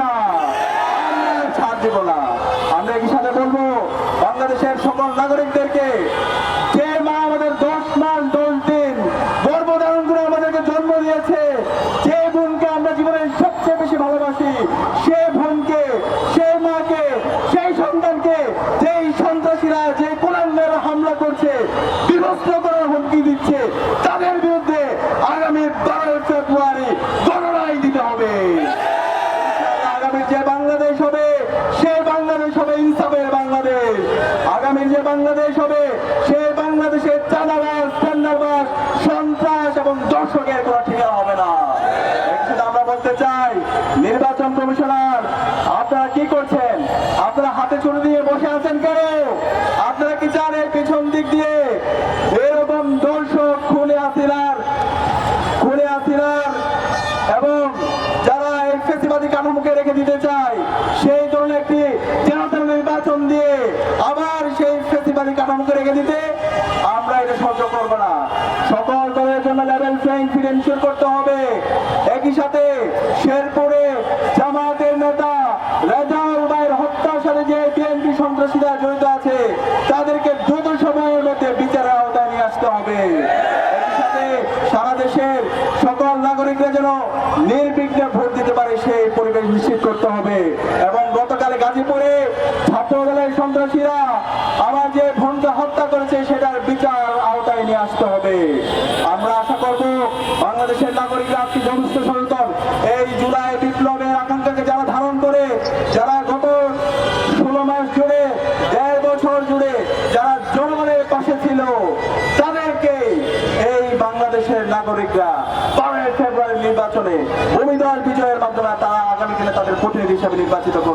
না। ছাড় দিব না। আমরা একই সাথে বলব, বাংলাদেশের সকল নাগরিকদেরকে, যে মা আমাদের হামলা করছে, বিভস্ত করার হুমকি দিচ্ছে, তাদের বিরুদ্ধে আগামী বারোই ফেব্রুয়ারি আগামী যে বাংলাদেশ হবে সেই বাংলাদেশ হবে ইনসাফের বাংলাদেশ। আগামী যে বাংলাদেশ হবে সেই বাংলাদেশের চাঁদাবাস টেন্ডারবাস সন্ত্রাস এবং দর্শকের কোনো ঠিকানা হবে না। আমরা বলতে চাই, নির্বাচন কমিশনার, আপনারা কি করছেন? আপনারা হাতে চুরি দিয়ে বসে আছেন কেন আপনারা কি চান এই পিছন দিক দিয়ে এরকম দর্শক খুলে আসিলার খুলে আসিলার এবং যারা এই ফেসিবাদী কাঠামোকে রেখে দিতে চায় সেই ধরনের একটি জনতার নির্বাচন দিয়ে আবার সেই ফেসিবাদী কাঠামোকে রেখে দিতে আমরা এটা সহ্য করব না। সকল দলের জন্য লেভেল প্লেইং ফিল্ড এনশিওর করতে হবে। একই সাথে শেরপুরে জামায়াতের নেতা রেজাউল ভাইয়ের হত্যার সাথে যে বিএনপি সন্ত্রাসীরা জড়িত আছে, তাদেরকে দ্রুত সময়ের মধ্যে বিচারের আওতায় নিয়ে আসতে হবে। সাথে সারা দেশের সকল নাগরিকরা যেন নির্বিঘ্নে ভোট দিতে পারে, সেই পরিবেশ নিশ্চিত করতে হবে। এবং গতকালে গাজীপুরে ছাত্র দলের সন্ত্রাসীরা আমার যে বোনকে হত্যা করেছে, সেটার বিচার আওতায় নিয়ে আসতে হবে। আমরা আশা করব বাংলাদেশের নাগরিকরা আজকে সমস্ত সচেতন। এই জুলাই বিপ্লবের আকাঙ্ক্ষাকে যারা ধারণ করে, যারা গত ষোলো মাস জুড়ে, দেড় বছর জুড়ে যারা জনগণের পাশে ছিল বাংলাদেশের নাগরিকরা বারোই ফেব্রুয়ারি নির্বাচনে ভূমিদল বিজয়ের মাধ্যমে তারা আগামী দিনে তাদের প্রতিনিধি হিসাবে নির্বাচিত করবে।